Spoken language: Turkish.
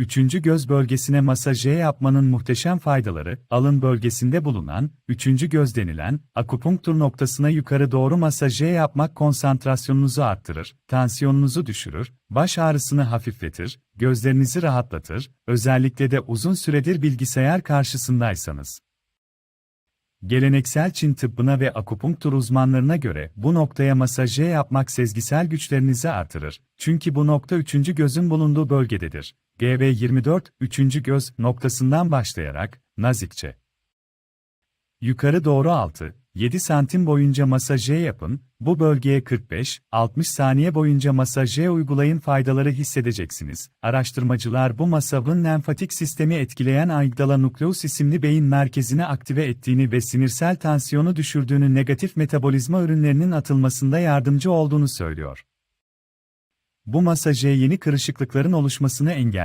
Üçüncü göz bölgesine masaje yapmanın muhteşem faydaları, alın bölgesinde bulunan, üçüncü göz denilen, akupunktur noktasına yukarı doğru masaje yapmak konsantrasyonunuzu arttırır, tansiyonunuzu düşürür, baş ağrısını hafifletir, gözlerinizi rahatlatır, özellikle de uzun süredir bilgisayar karşısındaysanız. Geleneksel Çin tıbbına ve akupunktur uzmanlarına göre bu noktaya masaje yapmak sezgisel güçlerinizi artırır. Çünkü bu nokta üçüncü gözün bulunduğu bölgededir. GV24, üçüncü göz noktasından başlayarak, nazikçe. Yukarı doğru 6, 7 santim boyunca masaje yapın, bu bölgeye 45-60 saniye boyunca masaje uygulayın faydaları hissedeceksiniz. Araştırmacılar bu masabın lenfatik sistemi etkileyen amigdala nukleus isimli beyin merkezini aktive ettiğini ve sinirsel tansiyonu düşürdüğünü negatif metabolizma ürünlerinin atılmasında yardımcı olduğunu söylüyor. Bu masaje yeni kırışıklıkların oluşmasını engeller.